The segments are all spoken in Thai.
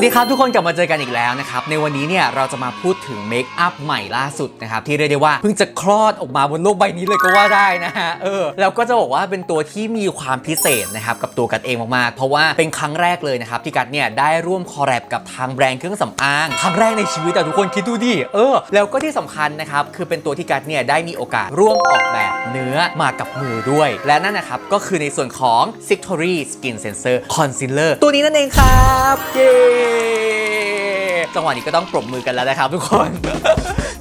วัสดีครับทุกคนกลับมาเจอกันอีกแล้วนะครับ ในวันนี้เนี่ยเราจะมาพูดถึงเมคอัพใหม่ล่าสุดนะครับ ที่เรียกได้ว่าเพิ่งจะคลอดออกมาบนโลกใบนี้เลยก็ว่าได้นะฮะเออแล้วก็จะบอกว่าเป็นตัวที่มีความพิเศษนะครับ กับตัวกัดเองมากๆ เพราะว่าเป็นครั้งแรกเลยนะครับ ที่กัดเนี่ยได้ร่วมคอแลบกับทางแบรนด์เครื่องสำอางครั้งแรกในชีวิตแต่ทุกคนคิดดูดิเออ แล้วก็ที่สำคัญนะครับคือเป็นตัวที่กัดเนี่ยได้มีโอกาสร่วมออกแบบเนื้อมากับมือด้วย และนั่นนะครับก็คือในส่วนของ s i c t o r y Skin Sensor Concealer ตัวนี้นั่นเองครับเย้ Aê! จังหวะนี้ก็ต้องปรบมือกันแล้วนะครับทุกคน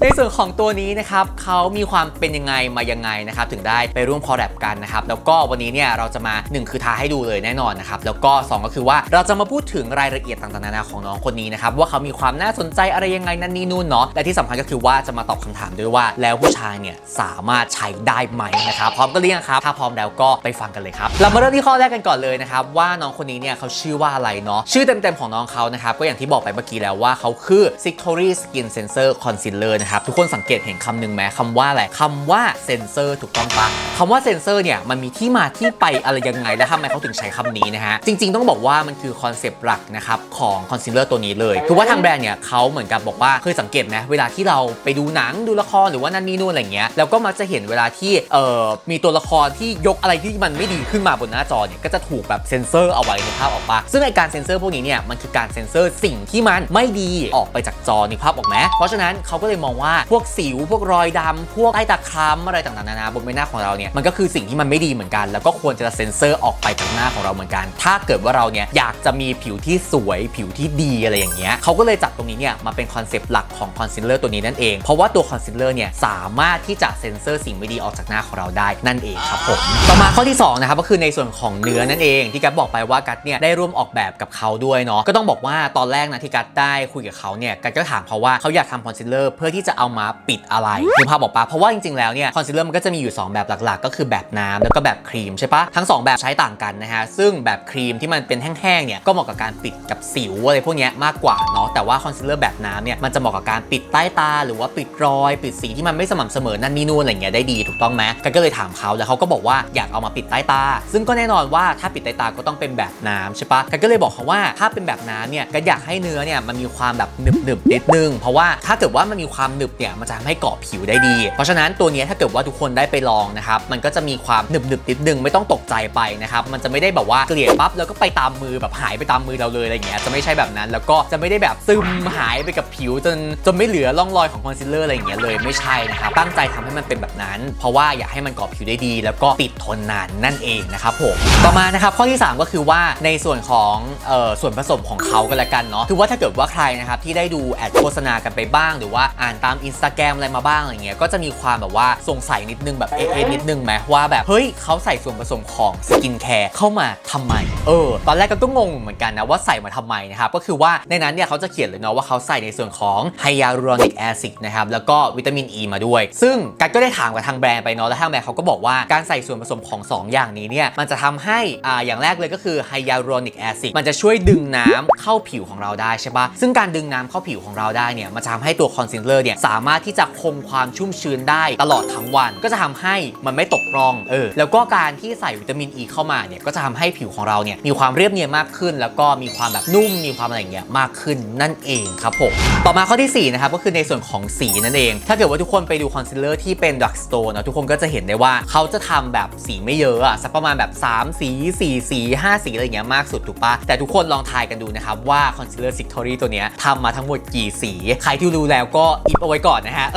ในส่วนของตัวนี้นะครับเขามีความเป็นยังไงมายังไงนะครับถึงได้ไปร่วมคอแลบกันนะครับแล้วก็วันนี้เนี่ยเราจะมา 1 คือทาให้ดูเลยแน่นอนนะครับแล้วก็ 2 ก็คือว่าเราจะมาพูดถึงรายละเอียดต่างๆนานาของน้องคนนี้นะครับว่าเขามีความน่าสนใจอะไรยังไงนั่นนี่นู่นเนาะและที่สำคัญก็คือว่าจะมาตอบคำถามด้วยว่า แล้วผู้ชายเนี่ยสามารถใช้ได้ไหมนะครับพร้อมกันหรือยังครับถ้าพร้อมแล้วก็ไปฟังกันเลยครับเรามาเริ่มที่ข้อแรกกันก่อนเลยนะครับว่าน้องคนนี้เนี่ยเขาชื่อว่าอะไรเนาะชื่อเต็มๆของน้องเขานะครับก็อย่างที่บอกไปเมื่อกี้แล้วว่าเขาคือ s i c t o r y Skin Sensor Concealer นะครับ ทุกคนสังเกตเห็นคำหนึ่งไหมคำว่าอะไรคำว่าเซนเซอร์ถูกต้องปะคำว่าเซนเซอร์เนี่ยมันมีที่มาที่ไปอะไรยังไง และทำไมเขาถึงใช้คำนี้นะฮะ จริง ๆ ต้องบอกว่ามันคือคอนเซปต์หลักนะครับของคอนซีลเลอร์ตัวนี้เลย คือว่าทางแบรนด์เนี่ยเขาเหมือนกับบอกว่าเคยสังเกตไหมเวลาที่เราไปดูหนังดูละครหรือว่านั่นนี่นู่นอะไรเงี้ยแล้วก็มักจะเห็นเวลาที่เอ่อมีตัวละครที่ยกอะไรที่มันไม่ดีขึ้นมาบนหน้าจอเนี่ยก็จะถูกแบบเซนเซอร์เอาไว้ในภาพออกปะซึ่งไอการเซนเซอร์พวกนี้เนี่ยมันคือการเซนเซอร์สิ่งที่มันไม่ดีออกไปจากจอในภาพออกไหมเพราะฉะนั้นเขาก็เลยมองว่าพวกสิวพวกรอยดำพวกใต้ตาคล้ำอะไรต่างๆนานาบนใบหน้าของเราเนี่ยมันก็คือสิ่งที่มันไม่ดีเหมือนกัน แล้วก็ควรจะเซนเซอร์ออกไปจากหน้าของเราเหมือนกัน ถ้าเกิดว่าเราเนี่ยอยากจะมีผิวที่สวยผิวที่ดีอะไรอย่างเงี้ยเขาก็เลยจับตรงนี้เนี่ยมาเป็นคอนเซปต์หลักของคอนซีลเลอร์ตัวนี้นั่นเอง เพราะว่าตัวคอนซีลเลอร์เนี่ยสามารถที่จะเซนเซอร์สิ่งไม่ดีออกจากหน้าของเราได้นั่นเองครับผมต่อมาข้อที่สองนะครับก็คือในส่วนของเนื้อนั่นเองที่กัดบอกไปว่ากัดเนี่ยได้ร่วมออกแบบกับเขาด้วยเนาะก็ต้องบอกว่าตอนแรกนะที่กัดได้คุยกับเขาเนี่ยกัดก็ถามเขาว่าเขาอยากทำคอนซีลเลอร์เพื่อที่จะเอามาปิดอะไรคือภาพบอกปะเพราะว่าจริงๆแล้วเนี่ยคอนซีลเลอร์มันก็จะมีอยู่ 2 แบบหลักๆ ก็คือแบบน้ำแล้วก็แบบครีมใช่ปะทั้ง 2 แบบใช้ต่างกันนะฮะซึ่งแบบครีมที่มันเป็นแห้งๆเนี่ยก็เหมาะกับการปิดกับสิวอะไรพวกนี้มากกว่าเนาะแต่ว่าคอนซีลเลอร์แบบน้ำเนี่ยมันจะเหมาะกับการปิดใต้ตา หรือว่าปิดรอย ปิดสีที่มันไม่สม่ำเสมอนั่นนี่นู่นอะไรเงี้ยได้ดีถูกต้องไหมกันก็เลยถามเขาแล้วเขาก็บอกว่าอยากเอามาปิดใต้ตา ซึ่งก็แน่นอนว่าถ้าปิดใต้ตาก็ต้องเป็นแบบน้ำใช่ปะกันก็เลยบอกเขาว่าถ้าเป็นแบบน้ำเนี่ยก็อยากให้เนื้อเนี่ยมันมีความแบบหนึบหนึบนิดนึง เพราะว่าถ้าเกิดว่ามันมีความหนึบเนี่ยมันจะทำให้เกาะผิวได้ดี เพราะฉะนั้นตัวนี้ถ้าเกิดว่าทุกคนได้ไปลองนะครับมันก็จะมีความหนึบหนึบนิดนึงไม่ต้องตกใจไปนะครับมันจะไม่ได้แบบว่าเกลี่ยปั๊บแล้วก็ไปตามมือแบบหายไปตามมือเราเลยอะไรเงี้ยจะไม่ใช่แบบนั้น แล้วก็จะไม่ได้แบบซึมหายไปกับผิวจนจนไม่เหลือร่องรอยของคอนซีลเลอร์อะไรเงี้ยเลยไม่ใช่นะครับตั้งใจทำให้มันเป็นแบบนั้น เพราะว่าอยากให้มันเกาะผิวได้ดี แล้วก็ติดทนนานนั่นเองนะครับผมต่อมานะครับข้อที่ 3 ก็คือว่าในส่วนของเอ่อส่วนผสมของเขากันละกันเนาะคือว่าถ้าเกิดว่าใครนะครับที่ได้ดูแอดโฆษณากันไปบ้าง หรือว่าอ่านตามอินสตาแกรมอะไรมาบ้างอะไรเงี้ยก็จะมีความแบบว่าสงสัยนิดนึงแบบเอ๊ะนิดนึงไหมว่าแบบเฮ้ยเขาใส่ส่วนผสมของสกินแคร์เข้ามาทำไมเออตอนแรกก็งงเหมือนกันนะว่าใส่มาทำไมนะครับก็คือว่าในนั้นเนี่ยเขาจะเขียนเลยเนาะว่าเขาใส่ในส่วนของไฮยาลูรอนิกแอซิดนะครับแล้วก็วิตามินอ e ีมาด้วย ซึ่งกัดก็ได้ถามกับทางแบรนด์ไปเนาะแล้วทางแบรนด์เขาก็บอกว่าการใส่ส่วนผสมของ 2 อย่างนี้เนี่ยมันจะทำให้อ่าอย่างแรกเลยก็คือไฮยาลูรอนิกแอซิดมันจะช่วยดึงน้ำเข้าผิวของเราได้ใช่ปะซึ่งการดึงน้ำเข้าผิวของเราได้เนี่ยมันจะทำให้ตัวคอนซีลเลอร์เนี่ยสามารถที่จะคงความชุ่มชื้นได้ตลอดทั้งวัน ก็จะทำให้มันไม่ตกร่องเออแล้วก็การที่ใส่วิตามินอ e ีเข้ามาเนี่ยก็จะทำให้ผิวของเราเนี่ยมีความเรียบเนียนมากขึ้น แล้วก็มีความแบบนุ่มมีความอะไรอย่างเงี้ยมากขึ้นนั่นเองครับผมต่อมาข้อที่4นะครับก็คือในส่วนของสีนั่นเอง ถ้าเกิดว่าทุกคนไปดูคอนซีลเลอร์ที่เป็นดักสโตนนะทุกคนก็จะเห็นได้ว่าเขาจะทำแบบสีไม่เยอะอะสักประมาณแบบ 3 สี 4 สี 5 สีอะไรเงี้ยมากสุดถูกปะแต่ทุกคนลองทายกันดูนะครับว่าคอนซีลเลอร์ซิกทอรี่ตัวเนี้ยทำมาทั้งหมดกี่สี ใครที่รู้แล้วก็อิบเอาไว้ก่อนนะฮะ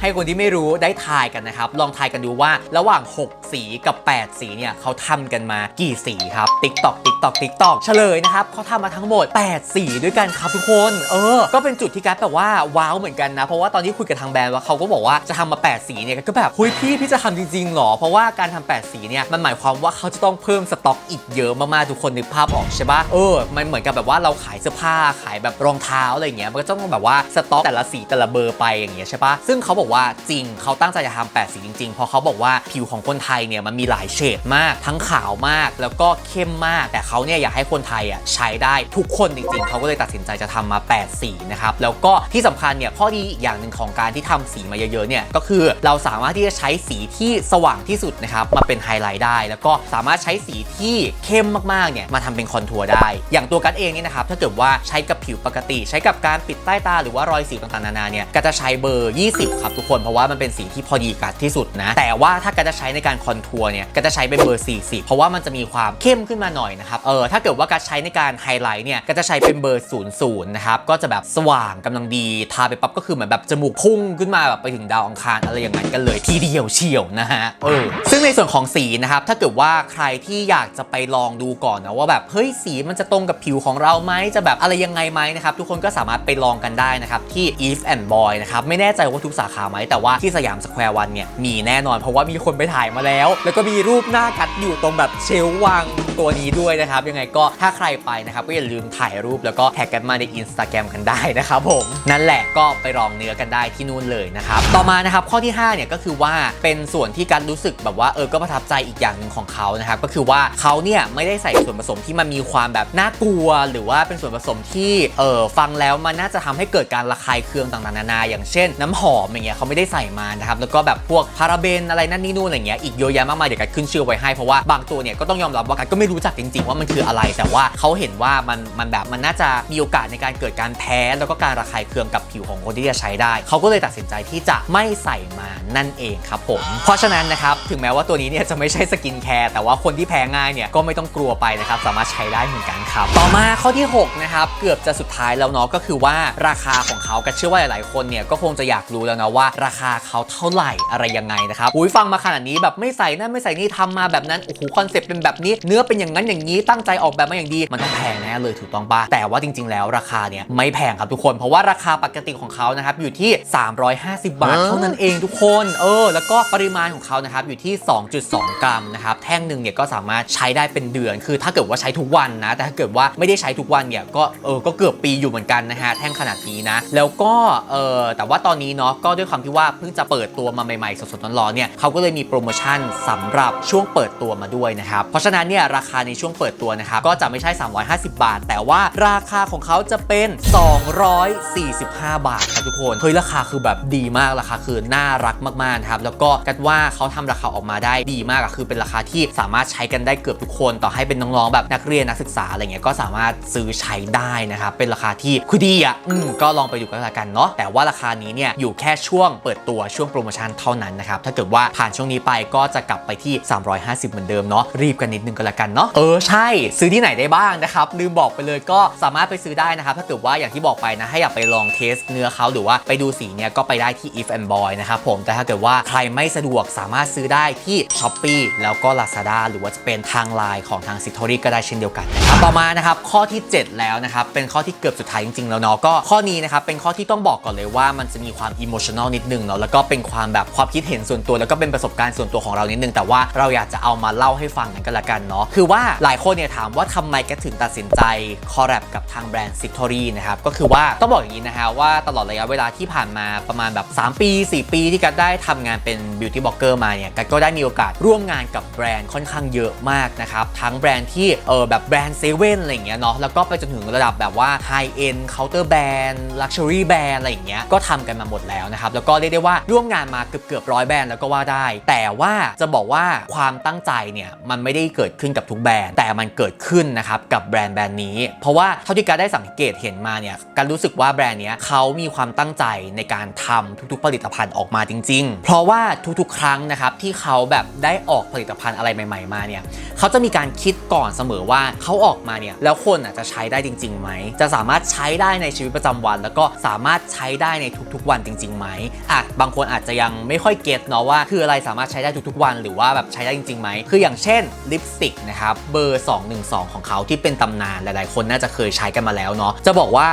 ให้คนที่ไม่รู้ได้ทายกันนะครับ ลองทายกันดูว่าระหว่าง 6 สีกับ 8 สีเนี่ยเขาทำกันมากี่สีครับติ๊กตอกติ๊กตอกติ๊กตอกเฉลยนะครับเขาทำมาทั้งหมด 8 สีด้วยกันครับทุกคน เออ ก็เป็นจุดที่กัสแบบว่าว้าวเหมือนกันนะ เพราะว่าตอนที่คุยกับทางแบรนด์ว่าเขาก็บอกว่าจะทำมา 8 สีเนี่ยก็แบบคุยพี่พี่จะทำจริงๆหรอ เพราะว่าการทำ8สีเนี่ยมันหมายความว่าเขาจะต้องเพิ่มสต็อกอีกเยอะมากๆทุกคนนึกภาพออกใช่ปะเออมันเหมือนกับแบบว่าเราขายเสื้อผ้าขายแบบรองเท้าอะไรเงี้ยมันก็ต้องแบบว่าสต็อกแต่ละสีแต่ละเบอร์ไปอย่างเงี้ยใช่ปะซึ่งเขาบอกว่าจริงเขาตั้งใจจะทำแปดสีจริงๆ เพราะเขาบอกว่าผิวของคนไทยเนี่ยมันมีหลายเฉดมากทั้งขาวมากแล้วก็เข้มมาก แต่เขาเนี่ยอยากให้คนไทยอะใช้ได้ทุกคนจริงๆ เขาก็เลยตัดสินใจจะทำมา 8 สีนะครับแล้วก็ที่สำคัญเนี่ยข้อดีอีกอย่างหนึ่งของการที่ทำสีมาเยอะๆเนี่ยก็คือเราสามารถที่จะใช้สีที่สว่างที่สุดนะครับมาเป็นไฮไลท์ได้ แล้วก็สามารถใช้สีที่เข้มมากๆเนี่ยมาทำเป็นคอนทัวร์ได้ อย่างตัวกัดเองนี่นะครับถ้าเกิดว่าใช้กับผิวปกติใช้กับการปิดใต้ตาหรือว่ารอยสิวต่างๆนานาเนี่ยก็จะใช้เบอร์ 20 ครับทุกคนเพราะว่ามันเป็นสีที่พอดีกัดที่สุดนะแต่ว่าถ้ากัดจะใช้ในการคอนทัวร์เนี่ยก็จะใช้เป็นเบอร์ 40 เพราะว่ามันจะมีความเข้มขึ้นมาหน่อยนะครับเออถ้าเกิดว่ากัดใช้ในการไฮไลท์เนี่ยก็จะใช้เป็นเบอร์ 00 นะครับก็จะแบบสว่างกำลังดีทาไปปั๊บก็คือเหมือนแบบจมูกพุ่งขึ้นมาแบบไปถึงดาวอังคารอะไรอย่างนั้นกันเลยทีเดียวเชียวนะฮะเออซึ่งในส่วนของสีนะครับถ้าเกิดว่าใครที่อยากจะไปลองดูก่อนนะว่าแบบเฮ้ยสีมันจะตรงกับผิวของเราไหมจะแบบอะไรยังไงไหมนะครับทุกคนก็สามารถไปลองกันได้นะครับที่ Eve and Boy นะครับไม่แน่ใจว่าทุกสาขาไหมแต่ว่าที่สยามสแควร์วันเนี่ยมีแน่นอน เพราะว่ามีคนไปถ่ายมาแล้ว แล้วก็มีรูปหน้ากัดอยู่ตรงแบบเชลวางตัวนี้ด้วยนะครับยังไงก็ถ้าใครไปนะครับก็อย่าลืมถ่ายรูปแล้วก็แท็กกันมาใน Instagram กันได้นะครับผมนั่นแหละก็ไปลองเนื้อกันได้ที่นู่นเลยนะครับต่อมานะครับข้อที่5เนี่ยก็คือว่าเป็นส่วนที่การรู้สึกแบบว่าเออก็ประทับใจอีกอย่างหนึ่งของเขานะครับก็คือว่าเขาเนี่ยไม่ได้ใส่ส่วนผสมที่มันมีความแบบน่ากลัว หรือว่าเป็นส่วนผสมที่เออฟังแล้วมันน่าจะทำให้เกิดการระคายเคืองต่างๆนานา อย่างเช่น น้ำหอมอย่างเงี้ยเขาไม่ได้ใส่มานะครับแล้วก็แบบพวกพาราเบนอะไรนั่นนี่นู่นอะไรเงี้ยอีกเยอะแยะมากมายเดี๋ยวกัดขึ้นชื่อไว้ให้เพราะว่าบางตัวเนี่ยก็ต้องยอมรับว่ากัดก็ไม่รู้จักจริงๆว่ามันคืออะไร แต่ว่าเขาเห็นว่ามันมันแบบมันน่าจะมีโอกาสในการเกิดการแพ้ แล้วก็การระคายเคืองกับผิวของคนที่จะใช้ได้เขาก็เลยตัดสินใจที่จะไม่ใส่มานั่นเองครับผม เพราะฉะนั้นนะครับถึงแม้ว่าตัวนี้เนี่ยจะไม่ใช่สกินแคร์แต่ว่าคนที่แพ้ง่ายเนี่ยก็ไม่ต้องกลัวไปนะครับสามารถใช้ได้เหมือนกันครับ ต่อมาข้อที่6นะครับเกือบจะสุดท้ายแล้วเนาะก็คือว่าราคาของเขาก็เชื่อว่าหลายๆคนเนี่ยก็คงจะอยากรู้แล้วนะว่า ราคาเขาเท่าไหร่อะไรยังไงนะครับอุ้ยฟังมาขนาดนี้แบบไม่ใส่นั่นไม่ใส่นี่ทำมาแบบนั้นโอ้โหคอนเซ็ปต์เป็นแบบนี้ เนื้อเป็นอย่างนั้นอย่างนี้ตั้งใจออกแบบมาอย่างดีมันต้องแพงแน่เลยถูกต้องปะแต่ว่าจริง ๆ แล้วราคาเนี่ยไม่แพงครับทุกคน เพราะว่าราคาปกติของเขานะครับอยู่ที่ 350 บาทเท่านั้นเองทุกคนเออแล้วก็ปริมาณของเขานะครับอยู่ที่ 2.2 กรัมนะครับแท่งหนึ่งเนี่ยก็สามารถใช้ได้เป็นเดือน คือถ้าเกิดว่าใช้ทุกวันนะแต่ถ้าเกิดว่าไม่ได้ใช้ทุกวันเนี่ยก็เออก็เกือบปีอยู่เหมือนกันนะฮะแท่งขนาดนี้นะ แล้วก็เออแต่ว่าตอนนี้เนาะก็ด้วยความที่ว่าเพิ่งจะเปิดตัวมาใหม่ๆสดๆร้อนๆเนี่ยเขาก็เลยมีโปรโมชั่นสำหรับช่วงเปิดตัวมาด้วยนะครับเพราะฉะนั้นเนี่ยราคาในช่วงเปิดตัวนะครับก็จะไม่ใช่ 350 บาท แต่ว่าราคาของเขาจะเป็น 245 บาทครับทุกคนเฮ้ยราคาคือแบบดีมากราคาคือน่ารักมากๆนะครับแล้วก็กัดว่าเขาทำราคาออกมาได้ดีมากอะคือเป็นราคาที่สามารถใช้กันได้เกือบทุกคน ต่อให้เป็นน้องๆแบบนักเรียนนักศึกษาอะไรเงี้ยก็สามารถซื้อใช้ได้นะครับเป็นราคาที่คือดีอะอืมก็ลองไปดูกันละกันเนาะแต่ว่าราคานี้เนี่ยอยู่แค่ช่วงเปิดตัวช่วงโปรโมชั่นเท่านั้นนะครับถ้าเกิดว่าผ่านช่วงนี้ไปก็จะกลับไปที่ 350 เหมือนเดิมเนาะรีบกันนิดนึงก็แล้วกันเนาะเออใช่ซื้อที่ไหนได้บ้างนะครับลืมบอกไปเลยก็สามารถไปซื้อได้นะครับถ้าเกิดว่าอย่างที่บอกไปนะให้อยากไปลองเทสเนื้อเขาหรือว่าไปดูสีเนี่ยก็ไปได้ที่ If and Boy นะครับผมแต่ถ้าเกิดว่าใครไม่สะดวกสามารถซื้อได้ที่ s h อ p e e แล้วก็ Lazada หรือว่าจะเป็นทางไลน์ของทาง s i t o r y ก็ได้เช่นเดียวกันนะครับต่อมานะครับข้อที่ 7 แล้วนะครับเป็นข้อที่เกือบสุดท้ายจริง ๆ แล้วเนาะก็ข้อนี้นะครับเป็นข้อที่ต้องบอกก่อนเลยว่ามันจะมีความอิโมชัน a ลนิดนึงเนาะแล้วก็เป็นความแบบความคิดเห็นส่วนตัว แล้วก็เป็นประสบการณ์ส่วนตัวของเรานิดนึง แต่ว่าเราอยากจะเอามาเล่าให้ฟังกันก็แล้วกันเนาะคือว่าหลายคนเนี่ยถามว่าทำไมแกถึงตัดสินใจคอร์แรบกับทางแบรนด์ s i t o r y นะครับก็คือว่าต้องบอกอย่างนี้นะฮะว่าตลอดระยะเวลาที่ผ่านมาประมาณแบบ 3 ปี 4 ปีที่กัดได้ทำงานเป็น beauty blogger มาเนี่ยกัดก็ได้มีโอกาสร่วมงานกับแบรนด์ค่อนข้างเยอะมากนะครับทั้งแบรนด์ที่เออแบบแบรนด์เซเว่นอะไรเงี้ยเนาะแล้วก็ไปจนถึงระดับแบบว่า high end counter brand luxury brand อะไรอย่างเงี้ยก็ทำกันมาหมดแล้วนะครับ แล้วก็เรียกได้ว่าร่วมงานมาเกือบเกือบร้อยแบรนด์แล้วก็ว่าได้ แต่ว่าจะบอกว่าความตั้งใจเนี่ยมันไม่ได้เกิดขึ้นกับทุกแบรนด์ แต่มันเกิดขึ้นนะครับกับแบรนด์แบรนด์นี้ เพราะว่าเท่าที่การได้สังเกตเห็นมาเนี่ยการรู้สึกว่าแบรนด์เนี้ยเขามีความตั้งใจในการทำทุกๆผลิตภัณฑ์ออกมาจริง ๆ เพราะว่าทุกๆ ครั้งนะครับที่เขาแบบได้ออกผลิตภัณฑ์อะไรใหม่ ๆ มาเนี่ยเขาจะมีการคิดก่อนเสมอว่าเขาออกมาเนี่ยแล้วคนอะจะใช้ได้จริงๆไหมจะสามารถใช้ได้ในชีวิตประจำวัน แล้วก็สามารถใช้ได้ในทุกๆ วันจริงๆไหมอะบางคนอาจจะยังไม่ค่อยเก็ตเนาะว่าคืออะไรสามารถใช้ได้ทุกๆ วัน หรือว่าแบบใช้ได้จริงๆไหมคืออย่างเช่นลิปสติกนะครับเบอร์ 212 ของเขาที่เป็นตำนานหลายๆ คนน่าจะเคยใช้กันมาแล้วเนาะจะบอกว่า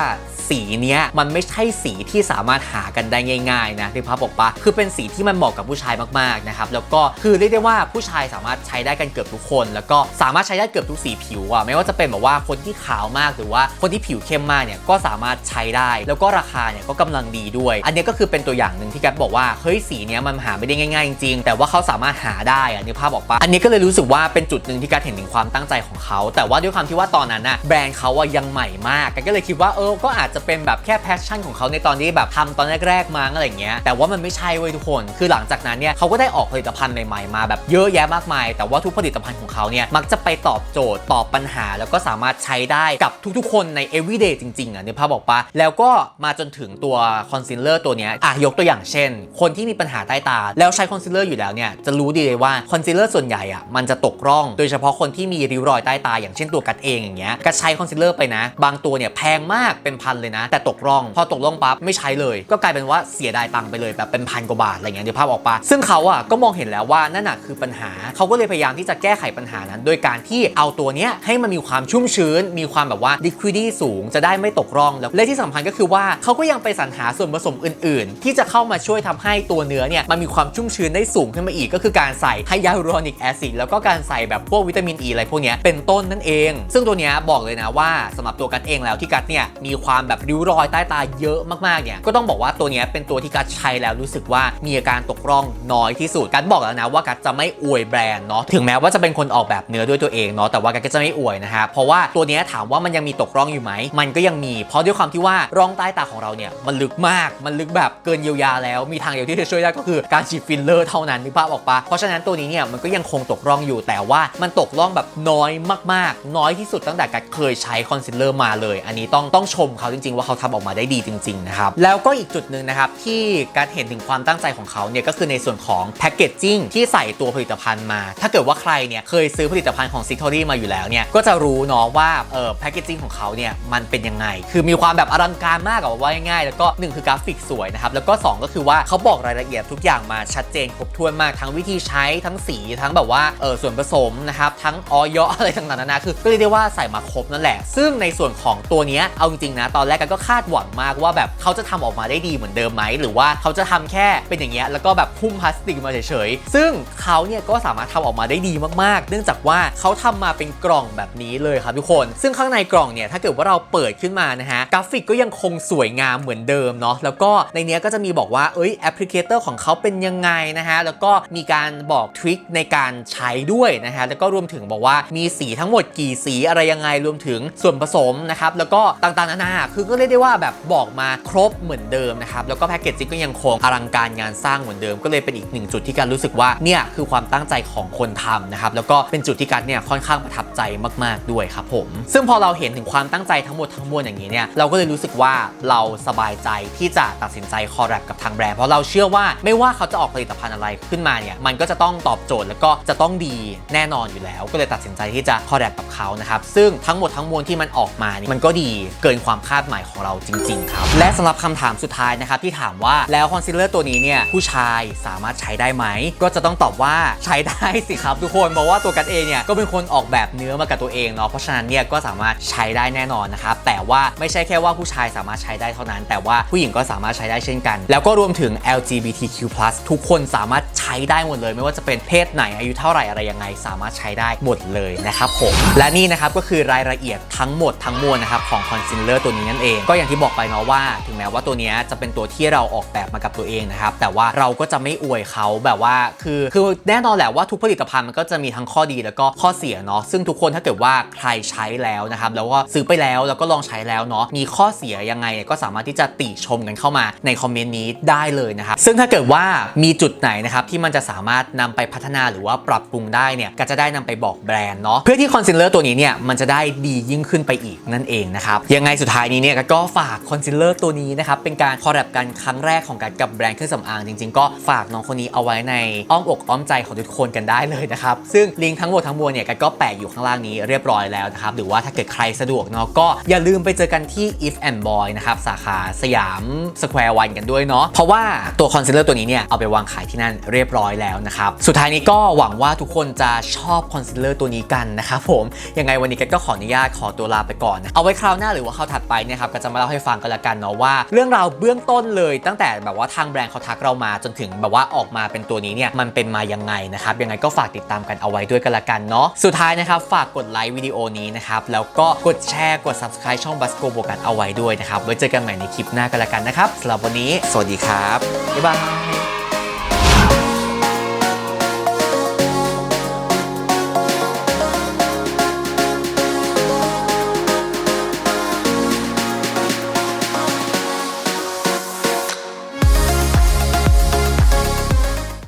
สีเนี้ยมันไม่ใช่สีที่สามารถหากันได้ง่ายๆนะที่พับบอกปะคือเป็นสีที่มันเหมาะกับผู้ชายมากๆนะครับแล้วก็คือเรียกได้ว่าผู้ชายสามารถใช้ได้กันเกือบทุกคน แล้วก็สามารถใช้ได้เกือบทุกสีผิวอะไม่ว่าจะเป็นแบบว่าคนที่ขาวมากหรือว่าคนที่ผิวเข้มมากเนี่ยก็สามารถใช้ได้ แล้วก็ราคาเนี่ยก็กำลังดีด้วย อันนี้ก็คือเป็นตัวอย่างหนึ่งที่แกบอกว่าเฮ้ยสีเนี้ยมันหาไม่ได้ง่ายๆจริงๆแต่ว่าเขาสามารถหาได้อะนึกภาพออกปะอันนี้ก็เลยรู้สึกว่าเป็นจุดหนึ่งที่แกเห็นถึงความตั้งใจของเขา แต่ว่าด้วยความที่ว่าตอนนั้นน่ะแบรนด์เขาอะยังใหม่มากแกก็เลยคิดว่าเออก็อาจจะเป็นแบบแค่แพชชั่นของเขาในตอนที่แบบทำตอนแรกๆมั้งอะไรเงี้ยแต่ว่ามันไม่ใช่เว้ยทุกคน คือหลังจากนั้นเนี่ยเขาก็ได้ออกผลิตภัณฑ์ใหม่ๆมาแบบเยอะแยะมากมาย แต่ว่าทุกผลิตภัณฑ์ของเขาเนี่ยมักจะไปตอบโจทย์ตอบปัญหา แล้วก็สามารถใช้ได้กับทุกๆ คนใน everyday จริงๆอะนึกภาพบอกปะแล้วก็มาจนถึงตัวคอนซีลเลอร์ตัวเนี้ยอะยกตัวอย่างเช่น คนที่มีปัญหาใต้ตา แล้วใช้คอนซีลเลอร์อยู่แล้วเนี่ยจะรู้ดีเลยว่าคอนซีลเลอร์ส่วนใหญ่อะมันจะตกร่อง โดยเฉพาะคนที่มีริ้วรอยใต้ตา อย่างเช่นตัวกัดเองอย่างเงี้ยกัดใช้คอนซีลเลอร์ไปนะ บางตัวเนี่ยแพงมากเป็นพันเลยนะ แต่ตกร่อง พอตกร่องปั๊บไม่ใช้เลย ก็กลายเป็นว่าเสียดายตังค์ไปเลยแบบเป็นพันกว่าบาทอะไรเงี้ยเดี๋ยวภาพออกปะซึ่งเขาอะก็มองเห็นแล้วว่านั่นน่ะคือปัญหาเขาก็เลยพยายามที่จะแก้ไขปัญหานั้น โดยการที่เอาตัวเนี้ยให้มันมีความชุ่มชื้น มีความแบบว่า liquidity สูงจะได้ไม่ตกร่องแล้วและที่สำคัญก็คือว่าเขาก็ยังไปสรรหาส่วนผสมอื่น ๆ ที่จะเข้ามาช่วยทำให้ตัวเนื้อเนี่ยมันมีความชุ่มชื้นได้สูงขึ้นมาอีก ก็คือการใส่ไฮยาลูรอนิกแอซิดแล้วก็การใส่แบบพวกวิตามินอ e ีอะไรพวกนี้เป็นต้นนั่นเอง ซึ่งตัวนี้บอกเลยนะว่าสำหรับตัวกัดเองแล้วที่กัดเนี่ยมีความแบบริ้วรอยใต้ตาเยอะมากๆเนี่ยก็ต้องบอกว่าตัวนี้เป็นตัวที่กัดใช้แล้วรู้สึกว่ามีอาการตกร่องน้อยที่สุดกัดบอกแล้วนะว่ากัดจะไม่อวยแบรนด์เนาะถึงแม้ว่าจะเป็นคนออกแบบเนื้อด้วยตัวเองเนาะแต่ว่ากัดก็จะไม่อวยนะฮะเพราะว่าตัวนี้ถามว่ามันยังมีตกร่องอยู่ไหมมันก็ยังมี เพราะด้วยความที่ว่าร่องใต้ตาของเราเนี่ยมันลึกมากมันลึกแบบเกินเยียวยาแล้วมีทางเดียวที่จะช่วยได้ก็คือการฉีดฟิลเลอร์เท่านั้นนึกภาพออกปะเพราะฉะนั้นตัวนี้เนี่ยมันก็ยังคงตกร่องอยู่แต่ว่ามันตกร่องแบบน้อยมากๆ น้อยที่สุดตั้งแต่กัดเคยใช้คอนซีลเลอร์มาเลย อันนี้ต้องต้องชมเขาจริง ๆ ว่าเขาทำออกมาได้ดีจริงๆนะครับแล้วก็อีกจุดหนึ่งนะครับที่การเห็นถึงความตั้งใจของเขาเนี่ยก็คือในส่วนของแพคเกจจิ้งที่ใส่ตัวผลิตภัณฑ์มา ถ้าเกิดว่าใครเนี่ยเคยซื้อผลิตภัณฑ์ของซิกทอรี่มาอยู่แล้วเนี่ยก็จะรู้เนาะว่าเออแพคเกจจิ้งของเขาเนี่ยมันเป็นยังไงคือมีความแบบอลังการมากอะว่าง่ายๆแล้วก็หนึ่งคือกราฟิกสวยนะครับ แล้วก็สองก็คือว่าเขาบอกรายละเอียดทุกอย่างมาชัดเจนครบถ้วนมากทั้งวิธีใช้ทั้งสีทั้งแบบว่าเออส่วนผสมนะครับ ทั้งออยอะไรต่างๆนานาคือก็เรียกได้ว่าใส่มาครบนั่นแหละ ซึ่งในส่วนของตัวนี้เอาจริงๆนะตอนแรกก็คาดหวังมากว่าแบบเขาจะทำออกมาได้ดีเหมือนเดิมไหมหรือว่าเขาจะทำแค่เป็นอย่างเงี้ยแล้วก็แบบพุ่มพลาสติกมาเฉยๆซึ่งเขาเนี่ยก็สามารถทำออกมาได้ดีมากๆ เนื่องจากว่าเขาทำมาเป็นกล่องแบบนี้เลยครับทุกคน ซึ่งข้างในกล่องเนี่ยถ้าเกิดว่าเราเปิดขึ้นมานะฮะกราฟิกก็ยังคงสวยงามเหมือนเดิมเนาะแล้วก็ในเนี้ยก็จะมีบอกว่าเอ้ยแอปพลิเคเตอร์ของเขาเป็นยังไงนะฮะแล้วก็มีการบอกทริคในการใช้ด้วยนะฮะแล้วก็รวมถึงบอกว่ามีสีทั้งหมดกี่สีอะไรยังไงรวมถึงส่วนผสมนะครับแล้วก็ต่างๆนานาคือก็เรียกได้ว่าแบบบอกมาครบเหมือนเดิมนะครับแล้วก็แพคเกจจิ้งก็ยังคงอลังการงานสร้างเหมือนเดิม ก็เลยเป็นอีกหนึ่งจุดที่การรู้สึกว่าเนี่ยคือความตั้งใจของคนทำนะครับแล้วก็เป็นจุดที่การเนี่ยค่อนข้างประทับใจมาก ๆด้วยครับผม ซึ่งพอเราเห็นถึงความตั้งใจทั้งหมดทั้งมวลอย่างนี้เนี่ยเราก็เลยรู้สึกว่าเราสบายใจที่จะตัดสินใจคอร์รัปกับทางแบรนด์เพราะเราเชื่อว่าไม่ว่าเขาจะออกผลิตภัณฑ์อะไรขึ้นมาเนี่ยมันก็จะต้องตอบโจทย์แล้วก็จะต้องดีแน่นอนอยู่แล้ว ก็เลยตัดสินใจที่จะคอร์รัปกับเขานะครับซึ่งทั้งหมดทั้งมวลที่มันออกมานี่มันก็ดีเกินความคาดหมายของเราจริง ๆ ครับ และสำหรับคำถามสุดท้ายนะครับที่ถามว่าแล้วคอนซีลเลอร์ตัวนี้เนี่ยผู้ชายสามารถใช้ได้ไหมก็จะต้องตอบว่าใช้ได้สิครับทุกคนเพราะว่าตัวกันเองเนี่ยก็เป็นคนออกแบบเนื้อมากับตัวเองเนาะเพราะฉะนั้นเนี่ยก็สามารถใช้ได้แน่นอนนะครับแต่ว่าไม่ใช่แค่ว่าผู้ชายสามารถใช้ได้เท่านั้น แต่ว่าผู้หญิงก็สามารถใช้ได้เช่นกัน แล้วก็รวมถึง LGBTQ+ ทุกคนสามารถใช้ได้หมดเลย ไม่ว่าจะเป็นเพศไหนอายุเท่าไหร่อะไรยังไง สามารถใช้ได้หมดเลยนะครับผมและนี่นะครับก็คือรายละเอียดทั้งหมดทั้งมวลนะครับของคอนซีลเลอร์ตัวนี้นั่นเองก็อย่างที่บอกไปเนาะว่า ถึงแม้ว่าตัวนี้จะเป็นตัวที่เราออกแบบมากับตัวเองนะครับแต่ว่าเราก็จะไม่อวยเขาแบบว่าคือคือแน่นอนแหละว่าทุกผลิตภัณฑ์มันก็จะมีทั้งข้อดีแล้วก็ข้อเสียเนาะซึ่งทุกคนถ้าเกิดว่าใครใช้แล้วนะครับแล้วก็ซื้อไปแล้วแล้วก็ลองใช้แล้วเนาะมีข้อเสียยังไงก็สามารถที่จะติชมกันเข้ามาในคอมเมนต์นี้ได้เลยนะครับซึ่งถ้าเกิดว่ามีจุดไหนนะครับที่มันจะสามารถนำไปพัฒนาหรือว่าปรับปรุงได้เนี่ยก็จะได้นำไปบอกแบรนด์เนาะเพื่อที่คอนซีลเลอร์ตัวนี้เนี่ยมันจะได้ดียิ่งขึ้นไปอีกนั่นเองนะครับยังไงสุดท้ายนี้เนี่ยก็ฝากคอนซีลเลอร์ตัวนี้นะครับเป็นการคอลแลบกันครั้งแรกของการกับแบรนด์เครื่องสำอางจริงๆ ก็ฝากน้องคนนี้เอาไว้ในอ้อมอกอ้อมใจของทุกคนกันได้เลยนะครับซึ่งลิงก์ทั้งหมดทั้งมวลเนี่ยก็แปะอยู่ข้างล่างนี้เรียบร้อยแล้วนะครับหรือว่าถ้าเกิดใครสะดวกเนาะก็อย่าลืมไปเจอกันที่ if and boy นะครับสาขาสยามสแควร์วันกันด้วยเนาะเพราะว่าตัวคอนซีลเลอร์ตัวนี้เนี่ยเอาไปวางขายที่นั่นเรียบร้อยแล้วนะครับสุดท้ายนี้ก็หวังว่าทุกคนจะชอบคอนซีลเลอร์ตัวนี้กันนะครับผมยังไงวันนี้ก็ขออนุญาตขอตัวลาไปก่อนนะเอาไว้คราวหน้าหรือว่าคราวถัดไปเนี่ยครับก็จะมาเล่าให้ฟังกันละกันเนาะว่า เรื่องราวเบื้องต้นเลยตั้งแต่แบบว่าทางแบรนด์เขาทักเรามาจนถึงแบบว่าออกมาเป็นตัวนี้เนี่ยมันเป็นมายังไงนะครับยังไงก็ฝากติดตามกันเอาไว้ด้วยกันละกันเนาะสุดท้ายนะครับฝากกดไลค์วิดีโอนี้นะครับแล้วก็กดแชร์กด subscribe ช่องช่องบัสโกโบกันเอาไว้ด้วยนะครับ ไว้เจอกันใหม่ในคลิปหน้ากันละกันนะครับสำหรับวันนี้ สวัสดีครับ บ๊ายบาย